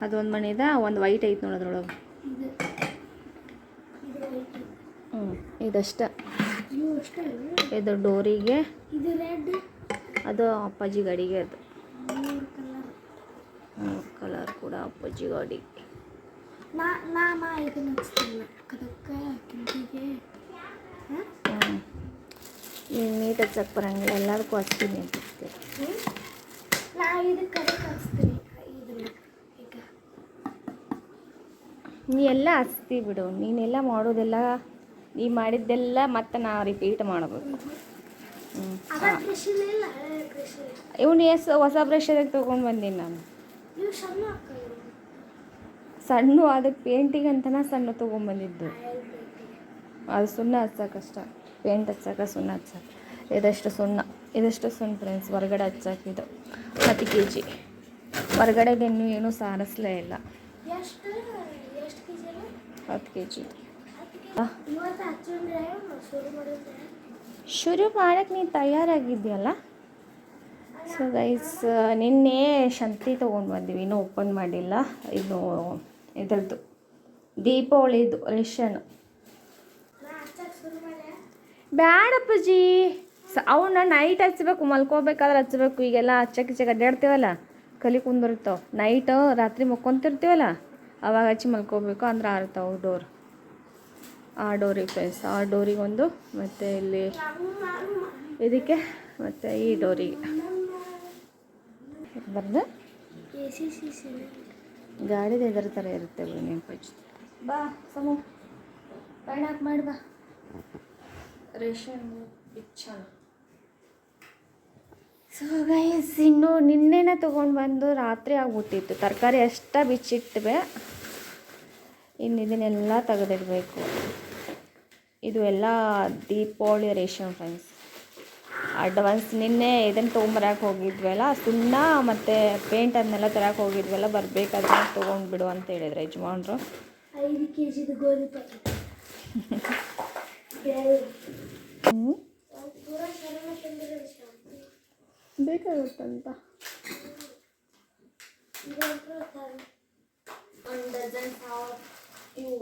ಅದೊಂದು ಮಣಿದ? ಒಂದು ವೈಟ್ ಐತೆ ನೋಡಿ ಅದ್ರೊಳಗೆ. ಇದು. ಇದು white. ಹ್ಞೂ ಇದಷ್ಟ? ಇದು ಡೋರಿಗೆ. ಅದು ಅಪ್ಪಾಜಿ ಗಾಡಿಗೆ ಅದು. ಕಲರ್ ಕೂಡ ಅಪ್ಪಾಜಿ ಗಾಡಿ. ನೀನು ನೀಟ್ ಹಚ್ಚಕ್ಕೆ ಬರಂಗಿಲ್ಲ. ಎಲ್ಲದಕ್ಕೂ ಹಚ್ತೀನಿ ಅಂತ ನಾ ಇದಕ್ಕೆ ಹಚ್ತೀನಿ ಇದನ್ನ ಈಗ ನೀ ಎಲ್ಲ ಹಸ್ತಿ ಬಿಡು. ನೀನೆಲ್ಲ ಮಾಡೋದೆಲ್ಲ ನೀ ಮಾಡಿದ್ದೆಲ್ಲ ಮತ್ತೆ ನಾ ರಿಪೀಟ್ ಮಾಡಬೇಕು ಇವನು ಎಸ್ ಹೊಸ ಬ್ರಷ್ ಅದಕ್ಕೆ ತೊಗೊಂಡು ಬಂದೀನಿ ನಾನು. ಸಣ್ಣ ಅದಕ್ಕೆ ಪೇಂಟಿಂಗ್ ಅಂತನ ಸಣ್ಣ ತೊಗೊಂಬಂದಿದ್ದು ಅದು ಸುಣ್ಣ ಹಚ್ಚಕ್ಕಷ್ಟ ಪೇಂಟ್ ಹಚ್ಚಕ್ಕೆ ಸುಣ್ಣ ಹಚ್ಚಕ್ಕೆ ಇದಷ್ಟು ಸುಣ್ಣ. ಇದಷ್ಟು ಸುಣ್ಣ ಫ್ರೆಂಡ್ಸ್ ಹೊರಗಡೆ ಹಚ್ಚಾಕಿದ್ದು ಹತ್ತು ಕೆ ಜಿ ಹೊರಗಡೆ ಇನ್ನೂ ಏನೂ ಸಾರಿಸ್ಲೇ ಇಲ್ಲ. ಹತ್ತು ಕೆ ಜಿ. ಶುರು ಮಾಡೋಕ್ಕೆ ನೀನು ತಯಾರಾಗಿದ್ಯಲ್ಲ ಸೊ ಗೈಸ್ ನಿನ್ನೆ ಶಂತಿ ತೊಗೊಂಡು ಬಂದ್ವಿ. ಇನ್ನೂ ಓಪನ್ ಮಾಡಿಲ್ಲ. ಇದು ಇದ್ರದ್ದು ದೀಪಾವಳಿದು ರೇಷನ್ ಬ್ಯಾಡಪ್ಪಜಿ. ಸ ಅವನ್ನ ನೈಟ್ ಹಚ್ಬೇಕು ಮಲ್ಕೋಬೇಕಾದ್ರೆ ಹಚ್ಬೇಕು. ಈಗೆಲ್ಲ ಹಚ್ಚಕ್ಕೆ ಹಚ್ಚಕ್ಕೆ ಅಡ್ಡಾಡ್ತೀವಲ್ಲ ಕಲಿ ಕುಂದಿರ್ತಾವೆ ನೈಟ್ ರಾತ್ರಿ ಮಕ್ಕೊಂತಿರ್ತೀವಲ್ಲ ಅವಾಗ ಹಚ್ಚಿ ಮಲ್ಕೋಬೇಕು ಅಂದ್ರೆ ಆರ್ತಾವೆ ಡೋರ್. ಆ ಡೋರಿಗೆ ಫ್ರೆಂಡ್ಸ್ ಆ ಡೋರಿಗೆ ಒಂದು, ಮತ್ತು ಇಲ್ಲಿ ಇದಕ್ಕೆ, ಮತ್ತು ಈ ಡೋರಿಗೆ. ಬರ್ದು ಗಾಡಿದ ಎದರ ಥರ ಇರುತ್ತೆ ಬಾ, ಸಮ. ಮಾಡಿ ಬಾ. ರೇಷನ್, ಇಚ್ಛಾ. ಸೊ ಗೈಸ್ ಇನ್ನು ನಿನ್ನೆನೇ ತೊಗೊಂಡು ಬಂದು ರಾತ್ರಿ ಆಗ್ಬಿಟ್ಟಿತ್ತು. ತರಕಾರಿ ಅಷ್ಟೇ ಬಿಚ್ಚಿಟ್ವೆ. ಇನ್ನು ಇದನ್ನೆಲ್ಲ ತೆಗೆದಿಡಬೇಕು. ಇದು ಎಲ್ಲ ದೀಪಾವಳಿ ರೇಷನ್ ಫ್ರೆಂಡ್ಸ್. ಅಡ್ವಾನ್ಸ್ ನಿನ್ನೆ ಇದನ್ನು ತೊಗೊಂಬರಕ್ಕೆ ಹೋಗಿದ್ವಲ್ಲ ಸುಣ್ಣ ಮತ್ತು ಪೇಂಟ್ ಅದನ್ನೆಲ್ಲ ತರಕ್ಕೆ ಹೋಗಿದ್ವಲ್ಲ ಬರಬೇಕಾದ್ರೆ ತೊಗೊಂಡ್ಬಿಡು ಅಂತ ಹೇಳಿದ್ರು ಯಜಮಾನ್ರು. ಐದು ಕೆ ಜಿದು ಗೋಧಿ ಪ್ಯಾಕೆಟ್ ಹ್ಞೂ ಪೂರ ಶರಣ ತಂದ್ರೆ ಇಷ್ಟ ಬೇಕಾಗುತ್ತಂತ. ಒಂದು ಡಜನ್ ಇವು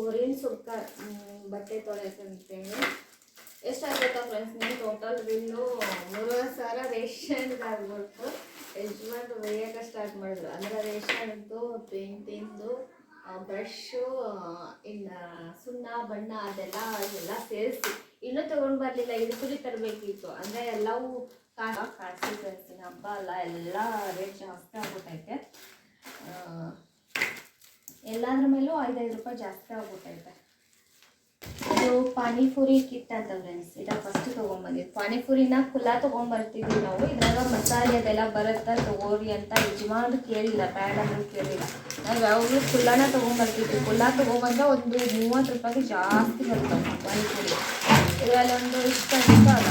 ಬಟ್ಟೆ ಟೋಟಲ್ ಮೂರುವರೆ ಸಾವಿರ ಆಗ್ಬಿಡ್ತು. ಯಜಮಾನ್ರು ಒಯ್ಯೋಕೆ ಸ್ಟಾರ್ಟ್ ಮಾಡಿದ್ರು. ಅಂದರೆ ಪೇಂಟಿಂದು ಬ್ರಷು ಇನ್ನು ಸುಣ್ಣ, ಬಣ್ಣ ಅದೆಲ್ಲ ಎಲ್ಲ ಸೇರಿಸಿ. ಇನ್ನೂ ತೊಗೊಂಡು ಬರಲಿಲ್ಲ. ಇದು ಕುರಿ ತರಬೇಕಿತ್ತು. ಅಂದರೆ ಎಲ್ಲವೂ ಬೆಳೆಸಿನ ಹಬ್ಬ, ಅಲ್ಲ, ಎಲ್ಲ ರೇಟ್ ಜಾಸ್ತಿ ಆಗ್ಬಿಟ್ಟೈತೆ ಎಲ್ಲಾದ್ರ ಮೇಲೂ ಐದೈದು ರೂಪಾಯಿ ಜಾಸ್ತಿ ಆಗ್ಬಿಟ್ಟೈತೆ ಇದು ಪಾನಿಪುರಿ ಕಿಟ್ ಅಂತ ಫ್ರೆಂಡ್ಸ್ ಇದ ಫಸ್ಟ್ ತೊಗೊಂಬಂದಿದ್ದು. ಪಾನಿಪುರಿನ ಕುಲ್ಲ ತೊಗೊಂಬರ್ತಿದ್ವಿ ನಾವು. ಇದ್ರಾಗ ಮಸಾಲೆ ಅದೆಲ್ಲ ಬರುತ್ತಾ ತಗೋರಿ ಅಂತ ಯಜಮಾನ್ ಕೇಳಿಲ್ಲ, ಬೇಡ ಅಂತ ಕೇಳಿಲ್ಲ. ನಾವು ಯಾವಾಗಲೂ ಕುಲ್ಲನ ತೊಗೊಂಬರ್ತಿದ್ವಿ. ಕುಲ್ಲ ತೊಗೊಂಬಂದ್ರೆ ಒಂದು ಮೂವತ್ತು ರೂಪಾಯಿಗೆ ಜಾಸ್ತಿ ಬರ್ತವೆ ಪಾನಿಪುರಿ. ಇದರಲ್ಲಿ ಒಂದು ಇಷ್ಟ ಇಷ್ಟ ಅಲ್ಲ.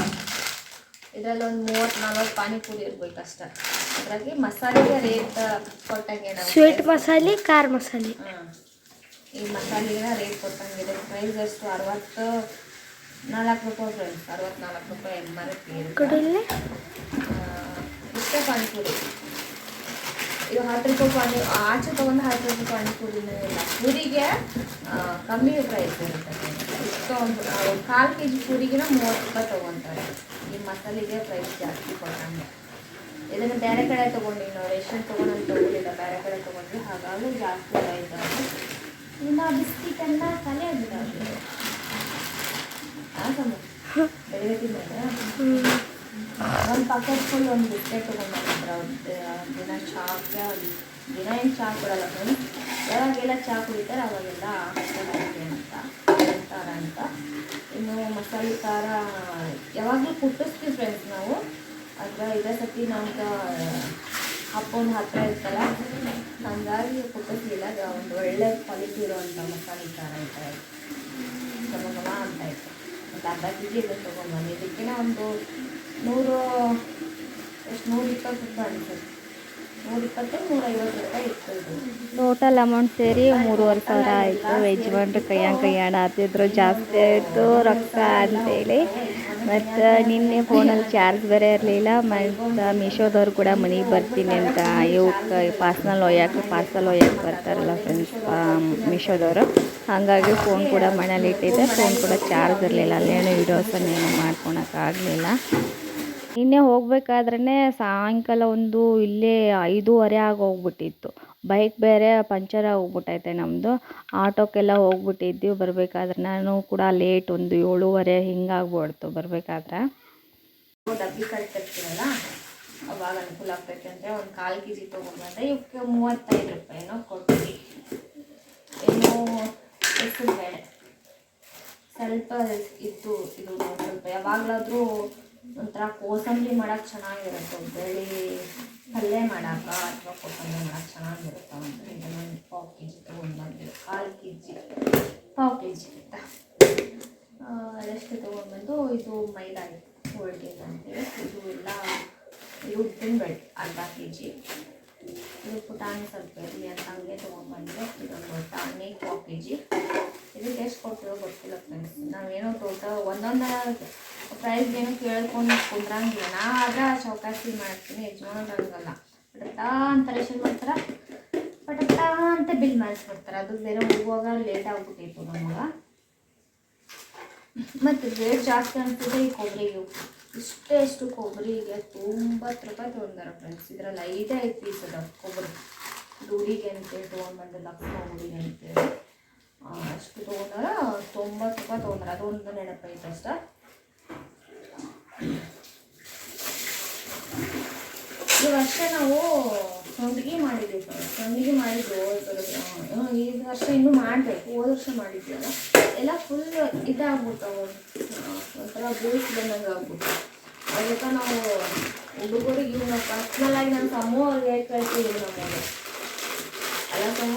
ಇದರಲ್ಲಿ ಒಂದು ಮೂವತ್ತು ನಲ್ವತ್ತು ಪಾನಿಪುರಿ ಇರ್ಬೇಕು ಅಷ್ಟೇ. ಅದ್ರಾಗಿ ಮಸಾಲೆಗೆ ರೇಟ್ ಕೊಟ್ಟಂಗೆ ಸ್ವೀಟ್ ಮಸಾಲೆ ಖಾರ ಮಸಾಲೆ. ಹಾಂ. ಈ ಮಸಾಲೆಗೆ ರೇಟ್ ಕೊಟ್ಟಂಗಿದೆ ಪ್ರೈಸ್ ಎಷ್ಟು ಅರವತ್ತು ನಾಲ್ಕು ರೂಪಾಯಿ ಫ್ರೆಂಡ್ಸ್ ಅರವತ್ನಾಲ್ಕು ರೂಪಾಯಿ ಎಂ ಆರ್ ಪಿ ಕಡಲೆ ಇಷ್ಟೇ ಪಾನಿಪುರಿ. ಇದು ಹತ್ತು ರೂಪಾಯಿ ಪಾನಿ ಆಚೆ ತೊಗೊಂಡು ಹತ್ತು ರೂಪಾಯಿ ಪಾನಿಪುರಿನೇ ಇಲ್ಲ ಪೂರಿಗೆ ಕಮ್ಮಿ ಪ್ರೈಸ್ ಇರುತ್ತೆ ಕಾಲು ಕೆ ಜಿ ಪೂರಿಗಿನ ಮೂವತ್ತು ರೂಪಾಯಿ ತೊಗೊತಾರೆ. ಈ ಮಸಾಲೆಗೆ ಪ್ರೈಸ್ ಜಾಸ್ತಿ ಕೊಟ್ಟಂಗೆ. ಇದನ್ನು ಬೇರೆ ಕಡೆ ತೊಗೊಂಡಿವಿ ನಾವು ರೇಷನ್ ತೊಗೊಂಡು ತೊಗೊಂಡಿಲ್ಲ, ಬೇರೆ ಕಡೆ ತೊಗೊಂಡ್ವಿ ಹಾಗಾಗಿ ಜಾಸ್ತಿ ಪ್ರೈಸ್ ಇನ್ನು ಬಿಸ್ಕಿಟನ್ನ ಖಾಲಿ ಆಗಿದೆ ಬೆಳಗ್ಗೆ ಒಂದು ಪಾಕೆಟ್ ಫುಲ್ ಒಂದು ಬಿಸ್ಕೆಟ್ ತೊಗೊಂಡ್ಬಂದಿದ್ರು ಅವ್ರು ದಿನ ಚಹಾ ದಿನ ಏನು ಚಹಾ ಕೊಡಲ್ಲ ಫ್ರೆಂಡ್ಸ್ ಯಾವಾಗೆಲ್ಲ ಚಹಾ ಕುಡಿತಾರೆ ಅವಾಗೆಲ್ಲ ಹಾಕ್ತಾರೆ ಅಂತ ಅಂತಾರ ಅಂತ ಇನ್ನು ಮಸಾಲೆ ಖಾರ ಯಾವಾಗಲೂ ಕುಟ್ಟಿಸ್ತೀವಿ ಫ್ರೆಂಡ್ಸ್ ನಾವು ಅದ್ರ ಇದೇ ಸತಿ ನಮ್ಗೆ ಒಂದು ಹತ್ತಿರ ಇರ್ತಲ್ಲ ಹಂಗಾಗಿ ಕುಟ್ಟಿಸ್ಲಿಲ್ಲ ಒಂದು ಒಳ್ಳೆ ಕ್ವಾಲಿಟಿ ಇರೋವಂಥ ಮಸಾಲೆ ಖಾರ ಅಂತ ಇದೆ ಘಮ ಅಂತ ಇತ್ತು ಮತ್ತು ಅರ್ಧ ಕೆ ಜಿ ಇದನ್ನು ತೊಗೊಂಡ್ಬಂದು ಇದಕ್ಕಿನ ಒಂದು ನೂರು, ಎಷ್ಟು ನೂರು ಇಪ್ಪತ್ತು ರೂಪಾಯಿ ಅನ್ಸುತ್ತೆ ನೂರ ಇಪ್ಪತ್ತು ನೂರ ಐವತ್ತು ರೂಪಾಯಿ ಇತ್ತು ಟೋಟಲ್ ಅಮೌಂಟ್ ಸೇರಿ ಮೂರುವರೆ ಸಾವಿರ ಆಯಿತು. ಯಜಮಾನ್ರು ಕೈಯಂಗೆ ಕೈಯಾಡ ಹಾತಿದ್ರು ಜಾಸ್ತಿ ಆಯಿತು ರೊಕ್ಕ ಅಂತೇಳಿ. ಮತ್ತು ನಿನ್ನೆ ಫೋನಲ್ಲಿ ಚಾರ್ಜ್ ಬೇರೆ ಇರಲಿಲ್ಲ. ಮತ್ತು ಮೀಶೋದವ್ರು ಕೂಡ ಮನೆಗೆ ಬರ್ತೀನಿ ಅಂತ ಇವಕ್ಕೆ ಪಾರ್ಸಲ್ ಒಯ್ಯಕ್ಕೆ ಪಾರ್ಸಲ್ ಒಯ್ಯಕ್ಕೆ ಬರ್ತಾರಲ್ಲ ಫ್ರೆಂಡ್ಸ್ ಮೀಶೋದವರು. ಹಾಗಾಗಿ ಫೋನ್ ಕೂಡ ಮನೇಲಿ ಇಟ್ಟಿದ್ದೆ. ಫೋನ್ ಕೂಡ ಚಾರ್ಜ್ ಇರಲಿಲ್ಲ. ಅಲ್ಲೇನೋ ವೀಡಿಯೋಸನ್ನು ಏನೋ ಮಾಡ್ಕೊಳಕ್ಕಾಗಲಿಲ್ಲ ನಿನ್ನೆ ಹೋಗ್ಬೇಕಾದ್ರೆ ಸಾಯಂಕಾಲ ಒಂದು ಇಲ್ಲೇ ಐದೂವರೆ ಆಗಿ ಹೋಗ್ಬಿಟ್ಟಿತ್ತು. ಬೈಕ್ ಬೇರೆ ಪಂಚರ್ ಆಗೋಗ್ಬಿಟ್ಟೈತೆ ನಮ್ಮದು ಆಟೋಕ್ಕೆಲ್ಲ ಹೋಗ್ಬಿಟ್ಟಿದ್ದೀವಿ ಬರಬೇಕಾದ್ರೆ ನಾನು ಕೂಡ ಲೇಟ್ ಒಂದು ಏಳುವರೆ ಹಿಂಗಾಗ್ಬಿಡ್ತು ಬರಬೇಕಾದ್ರೆ. ಡಬ್ಬಿ ಕಟ್ತಿರ್ತೀರಲ್ಲ ಅವಾಗ ಅನುಕೂಲ ಆಗ್ತೈತೆ ಅಂದರೆ ಒಂದು ಕಾಲು ಕೆ ಜಿ ತೊಗೊಂಡ್ರೆ ಇವಕ್ಕೆ ಮೂವತ್ತೈದು ರೂಪಾಯಿನೋ ಕೊಡ್ತೀವಿ. ಏನೋ ಹೆಸರು ಬೇಳೆ? ಸ್ವಲ್ಪ ಇತ್ತು ಇದು ಸ್ವಲ್ಪ ಯಾವಾಗಲಾದರೂ ಒಂಥರ ಕೋಸಂಬರಿ ಮಾಡೋಕೆ ಚೆನ್ನಾಗಿರುತ್ತೆ ಬೇಳೆ ಪಲ್ಯ ಮಾಡೋಕೆ ಅಥವಾ ಕೋಸಂಬರಿ ಮಾಡಕ್ಕೆ ಚೆನ್ನಾಗಿರುತ್ತೆ ಒಂದು ಇದನ್ನು ಒಂದು ಪಾವು ಕೆ ಜಿ ತೊಗೊಂಡ್ಬಂದು ಕಾಲು ಕೆ ಜಿ ಪಾವು ಕೆ ಜಿ ಅಂತ ಅದಷ್ಟು ತೊಗೊಂಡ್ಬಂದು ಇದು ಮೈದಾ ಹೋಳಿಗೆ ಅಂತೇಳಿ ಇದು ಎಲ್ಲ ಇದು ಉದ್ದಿನ ಅರ್ಧ ಕೆ ಜಿ ಇದು ಪುಟಾಣಿ ಸ್ವಲ್ಪ ಇರಲಿ ಅಂತ ಹಂಗೆ ತೊಗೊಂಡ್ಬಂದು ಇದೊಂದು ಪುಟಾಣಿ ಪಾವು ಕೆ ಜಿ ಇದಕ್ಕೆ ಎಷ್ಟು ಕೊಡ್ತೀವೋ ಗೊತ್ತಿಲ್ಲ ಫ್ರೆಂಡ್ಸ್ ನಾವೇನೋ ತೋಟ ಒಂದೊಂದು ಪ್ರೈಸ್ ಏನು ಕೇಳ್ಕೊಂಡು ಕುಂದ್ರಂಗಿಲ್ಲ ನಾ ಆದ್ರೆ ಚೌಕಾಸಿ ಮಾಡ್ತೀನಿ ಯಜಮಾನ್ ಪಟತಾ ಅಂತ ರೇಷನ್ ಮಾಡ್ತಾರೆ. ಪಟಟ ಅಂತ ಬಿಲ್ ಮಾಡಿಸ್ಬಿಡ್ತಾರೆ. ಅದು ಬೇರೆ ಹೋಗುವಾಗ ಲೇಟ್ ಆಗ್ಬಿಟ್ಟಿತ್ತು ನಮ್ಗೆ ಮತ್ತು ರೇಟ್ ಜಾಸ್ತಿ ಅನ್ಸಿದೆ ಈ ಕೊಬ್ಬರಿಗೆ. ಇಷ್ಟೇ ಎಷ್ಟು ಕೊಬ್ಬರಿಗೆ ತೊಂಬತ್ತು ರೂಪಾಯಿ ತೊಗೊಂಡಾರ ಫ್ರೆಂಡ್ಸ್ ಇದರಲ್ಲಿ ಐದೇ ಐದು ಪೀಸ್ ಅದ ಕೊಬ್ಬರಿ. ದೂರಿಗೆ ಅಂತೇಳಿ ತೊಗೊಂಡ್ಬಂದು ಲಕ್ಷ ಊರಿಗೆ ಅಂತೇಳಿ. ಅಷ್ಟು ತೊಗೊಂಡಾರ ತೊಂಬತ್ತು ರೂಪಾಯಿ ತೊಗೊಂಡಾರ. ಅದೊಂದು ನೆನಪೈತೆ ಅಷ್ಟೇ. ಈ ಅಷ್ಟೇ ನಾವು ಸಂಡಿಗೆ ಮಾಡಿದ್ವಿ. ಸಂಡಿಗೆ ಮಾಡಿದ್ವಿ ಹೋದ ಈ ವರ್ಷ ಇನ್ನೂ ಮಾಡಬೇಕು. ಹೋದ ವರ್ಷ ಮಾಡಿದ್ವಲ್ಲ, ಎಲ್ಲ ಫುಲ್ ಇದಾಗ್ಬಿಡ್ತಾವೆ ಒಂಥರ ಬೂಸ್ ಬಂದಂಗೆ ಆಗ್ಬಿಟ್ಟು ಅದಕ್ಕೆ ನಾವು ಹುಡುಗರಿಗೆ ಇವು ನಾವು ಪರ್ಸ್ನಲ್ ಆಗಿ ನಮ್ಮ ತಮ್ಮ ಅವ್ರಿಗೆ ಕಳ್ತೀವಿ ನಮಗೆ ಅಲ್ಲ ತಮ್ಮ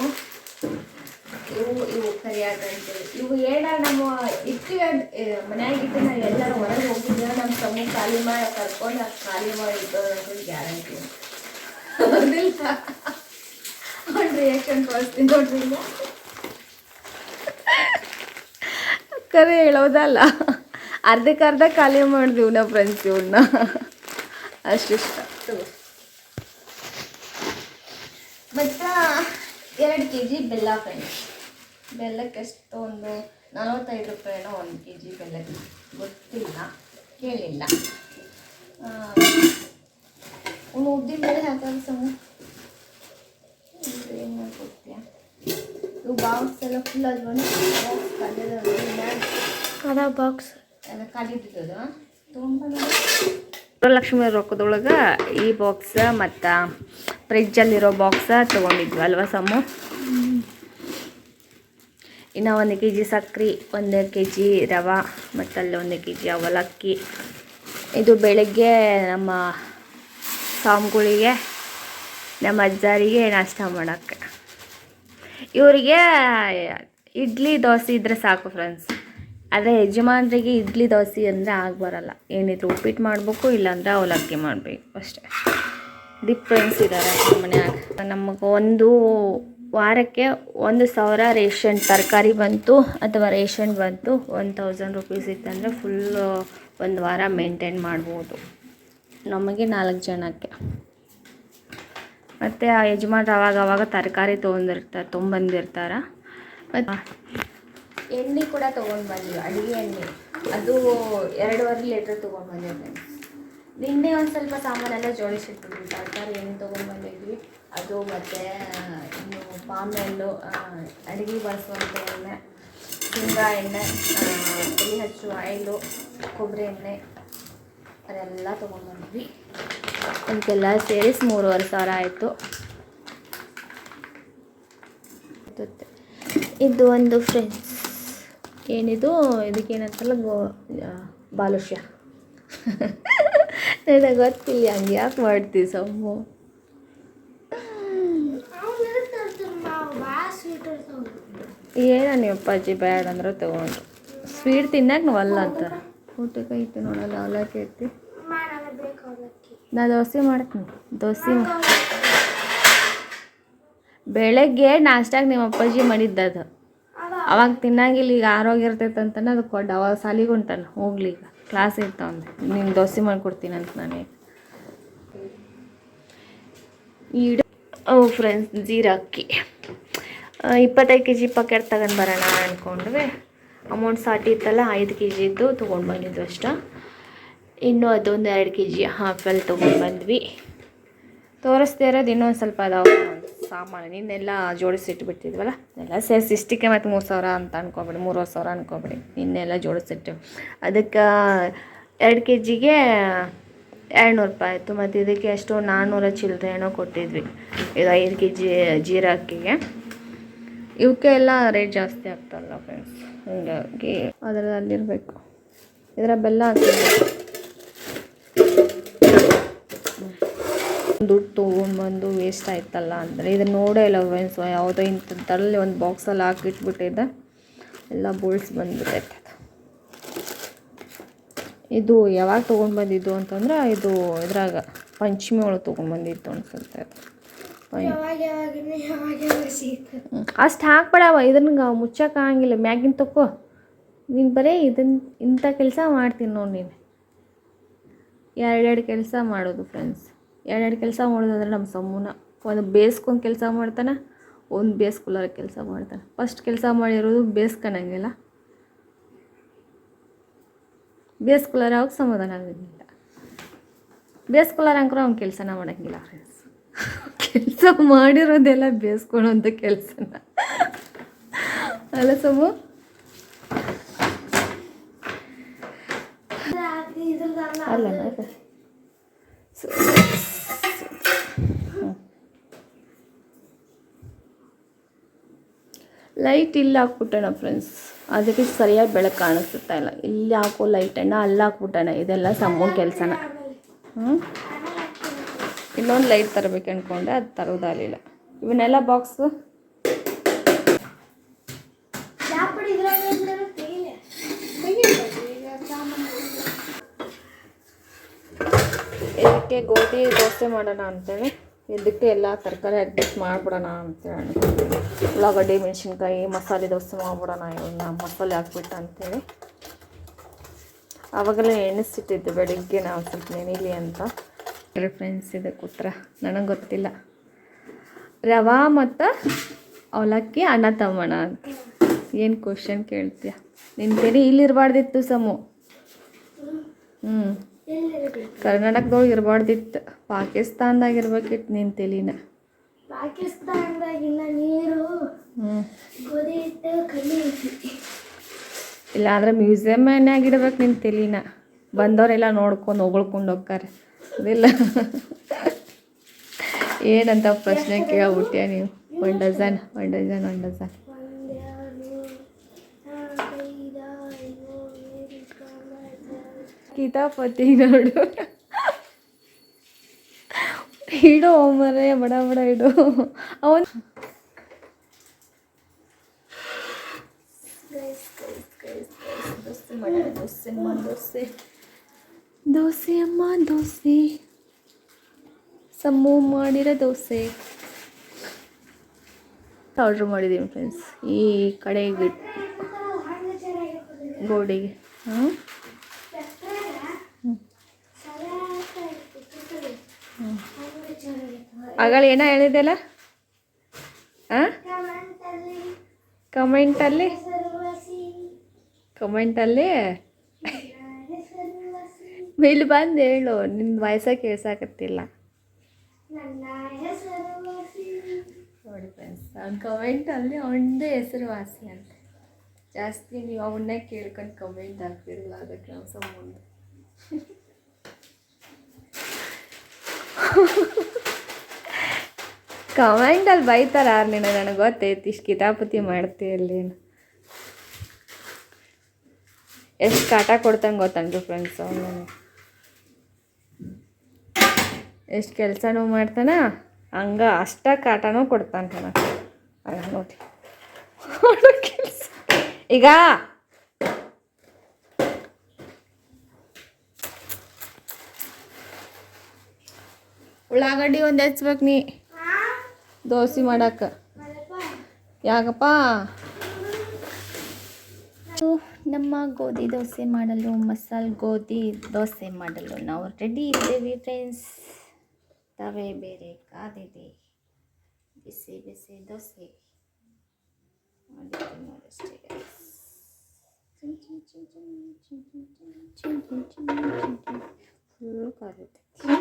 ಇವು ಇವು ಕರಿಯಾಗ ಅಂತೇಳಿ ಇವು ಏನ ನಮ್ಮ ಇಟ್ಟಿವೆ ಮನ್ಯಾಗ ಇಟ್ಟು ನಾವು ಎಲ್ಲರೂ ಹೊರಗೆ ಹೋಗಿದ್ದೆ ನಮ್ಮ ತಮ್ಮ ಖಾಲಿ ಮಾಡಿ ಕರ್ಕೊಂಡು ಖಾಲಿ ಮಾಡಿ ಇಟ್ಟು ಗ್ಯಾರಂಟಿ ಹೌದಿಲ್ಲ ತೋರಿಸ್ತೀನಿ ನೋಡ್ರಿ ಕರೆ ಹೇಳೋದಲ್ಲ. ಅರ್ಧಕ್ಕೆ ಅರ್ಧ ಖಾಲಿ ಮಾಡಿದ್ವಿ ನಾವು ಫ್ರೆಂಡ್ಸ್ ಇವನ್ನ ಅಷ್ಟಿಷ್ಟ. ಮತ್ತು ಎರಡು ಕೆ ಜಿ ಬೆಲ್ಲ ಫ್ರೆಂಡ್ಸ್ ಬೆಲ್ಲಕ್ಕೆ ಎಷ್ಟು ಒಂದು ನಲವತ್ತೈದು ರೂಪಾಯಿನೋ ಒಂದು ಕೆ ಜಿ ಬೆಲ್ಲಕ್ಕೆ. ಗೊತ್ತಿಲ್ಲ ಕೇಳಿಲ್ಲ. ಅವನು ಉದ್ದಿನ ಬೇಳೆ ಹಾಕಲ್ಲ ಸಮ ಏನು ಮಾಡ್ಕೊಡ್ತೀಯ? ಇವು ಬಾಕ್ಸ್ ಎಲ್ಲ ಫುಲ್ ಅಲ್ವಾ ಬಾಕ್ಸ್ ಅದ ಬಾಕ್ಸ್ ಎಲ್ಲ ಖಾಲಿದ್ದು ತುಂಬ ಲಕ್ಷ್ಮಿ ರೊಕ್ಕದೊಳಗೆ ಈ ಬಾಕ್ಸ್ ಮತ್ತು ಫ್ರಿಜ್ಜಲ್ಲಿರೋ ಬಾಕ್ಸ ತೊಗೊಂಡಿದ್ವಿ ಅಲ್ವಾ ಸಮ್ಮು? ಇನ್ನು ಒಂದು ಕೆ ಜಿ ಸಕ್ರೆ, ಒಂದು ಕೆ ಜಿ ರವೆ, ಮತ್ತು ಅಲ್ಲಿ ಒಂದು ಕೆ ಜಿ ಅವಲಕ್ಕಿ. ಇದು ಬೆಳಗ್ಗೆ ನಮ್ಮ ಸ್ವಾಮಿಗಳಿಗೆ, ನಮ್ಮ ಅಜ್ಜಾರಿಗೆ ನಾಷ್ಟ ಮಾಡೋಕ್ಕೆ. ಇವರಿಗೆ ಇಡ್ಲಿ ದೋಸೆ ಇದ್ದರೆ ಸಾಕು ಫ್ರೆಂಡ್ಸ್ ಆದರೆ ಯಜಮಾನರಿಗೆ ಇಡ್ಲಿ ದೋಸೆ ಅಂದರೆ ಆಗಿ ಬರೋಲ್ಲ. ಏನಿದ್ರು ಉಪ್ಪಿಟ್ಟು ಮಾಡಬೇಕು, ಇಲ್ಲಾಂದರೆ ಅವಲಕ್ಕಿ ಮಾಡಬೇಕು ಅಷ್ಟೇ. ಡಿಫ್ರೆನ್ಸ್ ಇದ್ದಾರೆ ಮನ್ಯಾಗ ನಮಗೆ ಒಂದು ವಾರಕ್ಕೆ ಒಂದು ಸಾವಿರ ರೇಷನ್, ತರಕಾರಿ ಬಂತು ಅಥವಾ ರೇಷನ್ ಬಂತು ಒನ್ ತೌಸಂಡ್ ರುಪೀಸ್ ಇತ್ತಂದರೆ ಫುಲ್ಲು ಒಂದು ವಾರ ಮೇಂಟೈನ್ ಮಾಡ್ಬೋದು. ನಮಗೆ ನಾಲ್ಕು ಜನಕ್ಕೆ. ಮತ್ತು ಆ ಯಜಮಾನ್ರು ಅವಾಗ ಅವಾಗ ತರಕಾರಿ ತೊಗೊಂಡಿರ್ತಾರೆ ತೊಗೊಂಬಂದಿರ್ತಾರೆ ಮತ್ತು ಎಣ್ಣೆ ಕೂಡ ತೊಗೊಂಡು ಬಂದ್ವಿ ಅಡುಗೆ ಎಣ್ಣೆ. ಅದು ಎರಡೂವರೆ ಲೀಟ್ರ್ ತೊಗೊಂಡು ಫ್ರೆಂಡ್ಸ್ ನಿನ್ನೆ ಒಂದು ಸ್ವಲ್ಪ ಸಾಮಾನೆಲ್ಲ ಜೋಡಿಸಿಟ್ಬಿಟ್ಟು ತರಕಾರಿ ಎಣ್ಣೆ ತೊಗೊಂಡು ಬಂದಿದ್ವಿ ಅದು ಮತ್ತು ಇನ್ನು ಪಾಮ್ ಎಣ್ಣು ಅಡುಗೆ ಬಳಸುವಂಥ ಎಣ್ಣೆ, ಶೇಂಗಾ ಎಣ್ಣೆ ತಲೆ ಹಚ್ಚು ಆಯಿಲು, ಕೊಬ್ಬರಿ ಎಣ್ಣೆ, ಅದೆಲ್ಲ ತೊಗೊಂಡ್ಬಂದ್ವಿ ಅದಕ್ಕೆಲ್ಲ ಸೇರಿಸಿ ಮೂರುವರೆ ಸಾವಿರ ಆಯಿತು. ಇದು ಒಂದು ಫ್ರೆಂಡ್ಸ್ ಏನಿದು? ಇದಕ್ಕೇನಂತಲ್ಲ, ಗೋ ಬಾಲುಷ್ಯ. ನನಗೆ ಗೊತ್ತಿಲ್ಲ ಹಂಗೆ ಯಾಕೆ ಮಾಡ್ತೀವಿ ಸಮ್ಮು. ಏನ ನೀವು ಅಪ್ಪಾಜಿ ಬ್ಯಾಡ ಅಂದ್ರೆ ತೊಗೊಂಡ್ರು ಸ್ವೀಟ್ ತಿನ್ನಕ್ಕೆ ನಾವು ಅಲ್ಲ ಅಂತ. ಊಟಕ್ಕೆ ಐತಿ ನೋಡಲ್ಲ ಅವಲಕ್ಕಿ ಐತಿ. ನಾ ದೋಸೆ ಮಾಡ್ತೀನಿ. ದೋಸೆ ಬೆಳಗ್ಗೆ ನಾಷ್ಟಾಗ ನಿಮ್ಮ ಅಪ್ಪಾಜಿ ಮಾಡಿದ್ದದು ಅವಾಗ ತಿನ್ನಂಗಿಲ್ಲ ಈಗ ಆರೋಗ್ಯ ಇರ್ತೈತೆ ಅದು ಕೊಟ್ಟು ಅವಾಗ ಸಾಲಿಗೆ ಹೊಂಟಾನ ಹೋಗ್ಲಿ ಈಗ ಕ್ಲಾಸ್ ಇರ್ತಾವಂದೆ ನಿಂಗೆ ದೋಸೆ ಮಾಡಿಕೊಡ್ತೀನಿ ಅಂತ ನಾನೇ ಈಡ ಓ ಫ್ರೆಂಡ್ಸ್ ಜೀರಾ ಅಕ್ಕಿ ಆ, ಇಪ್ಪತ್ತೈದು ಕೆ ಜಿ ಪಾಕೆಟ್ ತಗೊಂಡು ಬರೋಣ ಅಂದ್ಕೊಂಡ್ವಿ ಅಮೌಂಟ್ ಸಾಟಿ ಇತ್ತಲ್ಲ, ಐದು ಕೆ ಜಿದ್ದು ತೊಗೊಂಡು ಬಂದಿದ್ದು ಅಷ್ಟ. ಇನ್ನು ಅದೊಂದು ಎರಡು ಕೆ ಜಿ ಹಾಫಲ್ಲಿ ತೊಗೊಂಡು ಬಂದ್ವಿ. ತೋರಿಸ್ದೇ ಇರೋದು ಇನ್ನೊಂದು ಸ್ವಲ್ಪ ಅದಾವ ಸಾಮಾನು. ನಿನ್ನೆಲ್ಲ ಜೋಡಿಸಿಟ್ಬಿಟ್ಟಿದ್ವಲ್ಲ ಎಲ್ಲ ಸೇರಿಸಿ ಇಷ್ಟಕ್ಕೆ ಮತ್ತು ಮೂರು ಸಾವಿರ ಅಂತ ಅನ್ಕೊಬಿಡಿ ಮೂರುವರೆ ಸಾವಿರ ಅನ್ಕೊಬಿಡಿ. ನಿನ್ನೆಲ್ಲ ಜೋಡಿಸಿಟ್ಟು ಅದಕ್ಕೆ ಎರಡು ಕೆ ಜಿಗೆ ಎರಡುನೂರು ರೂಪಾಯಿ ಆಯಿತು. ಮತ್ತು ಇದಕ್ಕೆ ಎಷ್ಟು ನಾನ್ನೂರ ಚಿಲ್ಲರೆ ಏನೋ ಕೊಟ್ಟಿದ್ವಿ. ಇದು ಐದು ಕೆ ಜಿ ಜೀರಾ ಅಕ್ಕಿಗೆ ಇವಕ್ಕೆ ಎಲ್ಲ ರೇಟ್ ಜಾಸ್ತಿ ಆಗ್ತಾರಲ್ಲ ಫ್ರೆಂಡ್ಸ್ ಹೀಗಾಗಿ ಅದರಲ್ಲಿರಬೇಕು ಇದರ ಬೆಲ್ಲ ದುಡ್ಡು ತೊಗೊಂಡ್ಬಂದು ವೇಸ್ಟ್ ಆಯ್ತಲ್ಲ ಅಂದರೆ ಇದನ್ನು ನೋಡೇ ಇಲ್ಲ ಫ್ರೆಂಡ್ಸ್ ಯಾವುದೋ ಇಂಥದ್ದಲ್ಲಿ ಒಂದು ಬಾಕ್ಸಲ್ಲಿ ಹಾಕಿಟ್ಬಿಟ್ಟಿದ್ದೆ ಎಲ್ಲ ಬೋಲ್ಸ್ ಬಂದ್ಬಿಟ್ಟೈತೆ. ಇದು ಯಾವಾಗ ತೊಗೊಂಡು ಬಂದಿದ್ದು ಅಂತಂದ್ರೆ ಇದು ಇದ್ರಾಗ ಪಂಚಮಿ ಒಳಗೆ ತೊಗೊಂಡ್ಬಂದಿತ್ತು ಅನ್ಸುತ್ತೆ ಅಷ್ಟು ಹಾಕ್ಬೇಡವ ಇದನ್ನ ಮುಚ್ಚಕ್ಕಾಗಂಗಿಲ್ಲ ಮ್ಯಾಗಿನ ತಕೋ. ನೀನು ಬರೀ ಇದನ್ನ ಇಂಥ ಕೆಲಸ ಮಾಡ್ತೀನಿ ನೋಡಿ ನೀನು. ಎರಡೆರಡು ಕೆಲಸ ಮಾಡೋದು ಫ್ರೆಂಡ್ಸ್ ಎರಡೆರಡು ಕೆಲಸ ಮಾಡೋದಂದ್ರೆ ನಮ್ಮ ಸಮೂನ ಒಂದು ಬೇಯಿಸ್ಕೊಂಡು ಕೆಲಸ ಮಾಡ್ತಾನೆ ಒಂದು ಬೇಸ್ಕೊಲಾರ ಕೆಲಸ ಮಾಡ್ತಾನೆ. ಫಸ್ಟ್ ಕೆಲಸ ಮಾಡಿರೋದು ಬೇಸ್ಕೊಳಂಗಿಲ್ಲ ಬೇಸ್ಕೊಲಾರ ಅವಾಗ ಸಮಾಧಾನ ಆಗೋದಿಲ್ಲ. ಬೇಸ್ಕೊಲಾರ ಅಂಕರು ಅವ್ನು ಕೆಲಸನ ಮಾಡೋಂಗಿಲ್ಲ ಫ್ರೆಂಡ್ಸ್ ಕೆಲಸ ಮಾಡಿರೋದೆಲ್ಲ ಬೇಯಿಸ್ಕೊಳ್ಳೋಂಥ ಕೆಲಸನ. ಅಲ್ಲ ಇದ್ರದ್ದಲ್ಲ ಅಲ್ಲ ಲೈಟ್ ಇಲ್ಲಿ ಹಾಕ್ಬಿಟ್ಟಣ ಫ್ರೆಂಡ್ಸ್ ಅದಕ್ಕೆ ಸರಿಯಾಗಿ ಬೆಳಕು ಕಾಣಿಸುತ್ತಾ ಇಲ್ಲ. ಇಲ್ಲಿ ಹಾಕೋ ಲೈಟನ್ನು ಅಲ್ಲಿ ಹಾಕ್ಬಿಟ್ಟಣ. ಇದೆಲ್ಲ ಸಮ್ಮನ ಕೆಲಸನ. ಹ್ಞೂ ಇನ್ನೊಂದು ಲೈಟ್ ತರಬೇಕು ಅಂದ್ಕೊಂಡೆ ಅದು ತರೋದಾಗಲಿಲ್ಲ ಇವನ್ನೆಲ್ಲ ಬಾಕ್ಸು ಇದಕ್ಕೆ ಗೋಧಿ ದೋಸೆ ಮಾಡೋಣ ಅಂತೇಳಿ. ಇದಕ್ಕೆ ಎಲ್ಲ ತರಕಾರಿ ಅಡ್ಜಸ್ಟ್ ಮಾಡಿಬಿಡೋಣ ಅಂತೇಳಿ. ಉಳ್ಳಾಗಡ್ಡಿ, ಮೆಣಸಿನ್ಕಾಯಿ, ಮಸಾಲೆ ದೋಸೆ ಮಾಡಿಬಿಡೋಣ ಇವನ್ನ ಮಸಾಲೆ ಹಾಕ್ಬಿಟ್ಟು ಅಂತೇಳಿ. ಆವಾಗಲೇ ಎಣಿಸಿಟ್ಟಿದ್ದು ಬೆಳಿಗ್ಗೆ, ನಾವು ಸ್ವಲ್ಪ ನೆನೀಲಿ ಅಂತ. ಫ್ರೆಂಡ್ಸ್ ಇದೆ ಉತ್ತರ ನನಗೆ ಗೊತ್ತಿಲ್ಲ. ರವಾ ಮತ್ತು ಅವಲಕ್ಕಿ ಅಣ್ಣ ತಮ್ಮಣ ಅಂತ. ಏನು ಕ್ವಶನ್ ಕೇಳ್ತೀಯ? ನಿನ್ನ ತೆರಿ ಇಲ್ಲಿರಬಾರ್ದಿತ್ತು ಸಮು. ಹ್ಞೂ ಕರ್ನಾಟಕದೊಳಗೆ ಇರಬಾರ್ದಿತ್ತು. ಪಾಕಿಸ್ತಾನ್ದಾಗ ಇರ್ಬೇಕಿತ್ತು ನಿನ್ನ ತಲೆನ. ಇಲ್ಲ ನೀರು ಹ್ಞೂ ಏನಾಗಿಡ್ಬೇಕು ಇಲ್ಲಾಂದ್ರೆ ಇಡ್ಬೇಕು ನಿನ್ನ ತಲೆನ. ಬಂದವರೆಲ್ಲ ನೋಡ್ಕೊಂಡು ಹೊಗಳ್ಕೊಂಡು ಹೋಗ್ತಾರೆ. ಅದಿಲ್ಲ ಏನಂತ ಪ್ರಶ್ನೆ ಕೇಳ್ಬಿಟ್ಯಾ ನೀವು? One dozen one dozen one dozen ಒಂದೆರಡು ನಾಲ್ಕೈದು ಆರು ಏಳು ಎಂಟು ಒಂಬತ್ತು ಕಿತಾಪತಿ ನೋಡು. ಇಡು ಮರೆ, ಬಡ ಬಡ ಇಡು. ಅವನ್ ದೋಸೆ ಮಾಡ ದೋಸೆ ಅಮ್ಮ ದೋಸೆ ಅಮ್ಮ ದೋಸೆ. ಸಮ್ಮು ಮಾಡಿರೋ ದೋಸೆ. ಆರ್ಡ್ರ್ ಮಾಡಿದ್ದೀನಿ ಫ್ರೆಂಡ್ಸ್. ಈ ಕಡೆಗೆ ಗೋಡೆಗೆ. ಹಾಂ ಆಗಳ ಏನೋ ಹೇಳಿದೆಲ್ಲ? ಹಾಂ ಕಮೆಂಟಲ್ಲಿ? ಕಮೆಂಟಲ್ಲಿ? ಇಲ್ಲಿ ಬಂದು ಹೇಳು ನಿನ್ನ ವಯಸ್ಸ ಕೇಳ್ಸಾಕತ್ತಿಲ್ಲ. ನೋಡಿ ಫ್ರೆಂಡ್ಸ್ ಅವ್ನ ಕಮೆಂಟಲ್ಲಿ ಅವನದೇ ಹೆಸರು ವಾಸಿ ಅಂತ. ಜಾಸ್ತಿ ನೀವು ಅವನ್ನೇ ಕೇಳ್ಕೊಂಡು ಕಮೆಂಟ್ ಹಾಕ್ತಿರಲ್ಲ ಅದಕ್ಕೆ ನಾವು ಸಂಬಂಧ. ಕಮೆಂಟಲ್ಲಿ ಬೈತಾರ ನೀನು ನನಗೆ ಗೊತ್ತೈತಿ ಇಷ್ಟು ಕಿತಾಪತಿ ಮಾಡ್ತೀಯಲ್ಲಿ ಎಷ್ಟು ಕಾಟ ಕೊಡ್ತಂಗೆ ಗೊತ್ತಂದ್ರು ಫ್ರೆಂಡ್ಸ್ ಅವನು. ಎಷ್ಟು ಕೆಲಸನೂ ಮಾಡ್ತಾನೆ? ಹಂಗೆ ಅಷ್ಟ ಕಾಟನೂ ಕೊಡ್ತಾನ ನೋಡಿ ಈಗ ಉಳ್ಳಾಗಡ್ಡಿ ಒಂದು ಹೆಚ್ಬೇಕು ನೀ. ದೋಸೆ ಮಾಡಕ್ಕೆ ಯಾಕಪ್ಪ? ನಮ್ಮ ಗೋಧಿ ದೋಸೆ ಮಾಡಲು ಮಸಾಲ ಗೋಧಿ ದೋಸೆ ಮಾಡಲು ನಾವು ರೆಡಿ ಇದ್ದೇವೆ ಫ್ರೆಂಡ್ಸ್ तवे बेरे का दे दे बिसे बिसे दोसे चिंकी चिंकी चिंकी चिंकी चिंकी चिंकी